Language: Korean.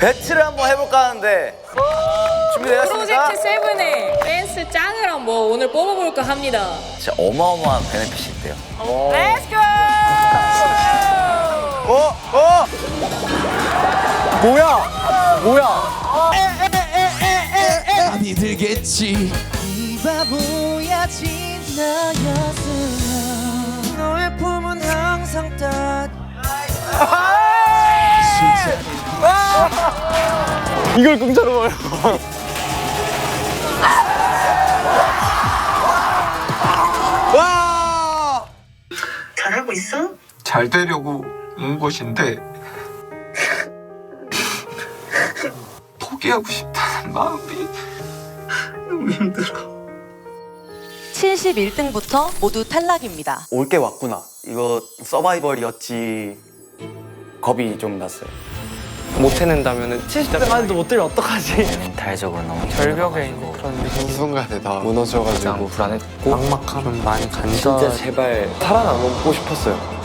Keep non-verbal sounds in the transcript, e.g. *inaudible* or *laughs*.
배틀을 한번 해볼까 하는데 준비되었습니까? 프로젝트 세븐의 댄스 짱을 한번 오늘 뽑아볼까 합니다. 진짜 어마어마한 베네핏이 있대요. Let's go! 어? 어? 뭐야? 뭐야? 많이 들겠지 이 바보야지 나였으 이걸 공짜로 먹어요. 와! 잘하고 있어? 잘 되려고 온 곳인데 포기하고 싶다는 마음이 너무 힘들어. 71등부터 모두 탈락입니다. 올 게 왔구나. 이거 서바이벌이었지. 겁이 좀 났어요. 못 해낸다면은 진짜 만도 못 들면 어떡하지? 멘탈적으로 너무 *laughs* 절벽에 있는 그런 느낌. 이 순간에 다 무너져가지고 불안했고 막막함. 좀 많이 간다 진짜 제발 살아남고 싶었어요